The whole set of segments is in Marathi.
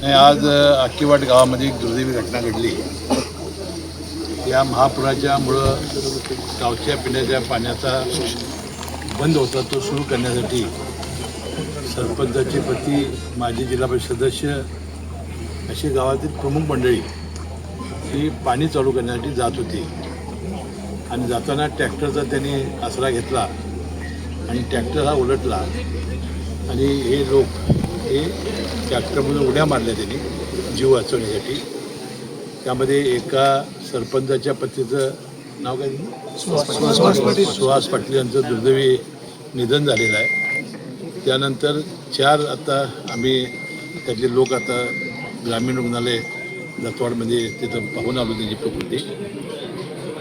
नाही आज अ, आक्कीवाट गावामध्ये एक दुर्दैवी घटना घडली. या महापुराच्यामुळं गावच्या पिण्याच्या पाण्याचा बंद होता तो सुरू करण्यासाठी सरपंचाचे पती माजी जिल्हा परिषद सदस्य अशी गावातील प्रमुख मंडळी ही पाणी चालू करण्यासाठी जात होती. आणि जाताना ट्रॅक्टरचा त्यांनी आसरा घेतला आणि ट्रॅक्टर हा उलटला. आणि हे लोक हे ट्रॅक्टरमधून उड्या मारल्या त्यांनी जीव वाचवण्यासाठी. त्यामध्ये एका सरपंचाच्या पतीचं नाव काय सुहास पाटील. यांचं दुर्दैवी निधन झालेलं आहे. त्यानंतर चार आता आम्ही त्यातले लोक आता ग्रामीण रुग्णालय दत्तवाडमध्ये तिथं पाहून आलो त्यांची प्रकृती.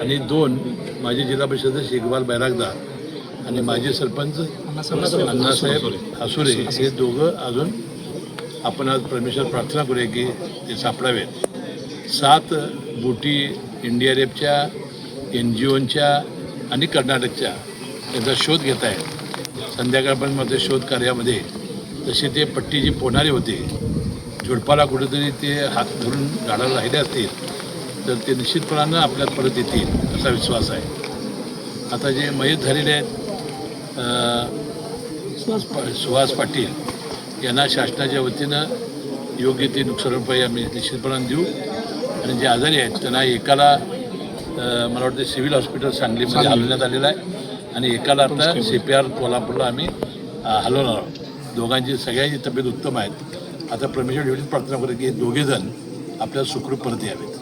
आणि दोन माजी जिल्हा परिषद शेखबाल बैरागदार आणि माजी सरपंच अण्णासाहेब हसुरे. हे दोघं अजून आपण आज परमेश्वर प्रार्थना करूया की ते सापडावेत. सात बोटी इंडिया एन जी ओच्या आणि कर्नाटकच्या याचा शोध घेत आहे संध्याकाळपर्यंत शोध कार्यामध्ये तसे ते पट्टी जी पोहणारे होते. झुडपाला कुठेतरी ते हात धरून गाडाला राहिले असतील तर ते निश्चितपणानं आपल्यात परत येतील असा विश्वास आहे. आता जे मयत झालेले आहेत अं, प- सुहास पाटील यांना शासनाच्या वतीनं योग्य ते नुकसान रुपये आम्ही निश्चितपणाने देऊ. आणि जे आजारी आहेत त्यांना एकाला मला वाटतं सिव्हिल हॉस्पिटल सांगलीमध्ये हलवण्यात आलेलं आहे. आणि एकाला आता सी पी आर कोल्हापूरला आम्ही हलवणार आहोत. दोघांची सगळ्यांची तब्येत उत्तम आहेत. आता परमेश्वर एवढीच प्रार्थना करतो की हे दोघेजण आपल्याला सुखरूप परत यावेत.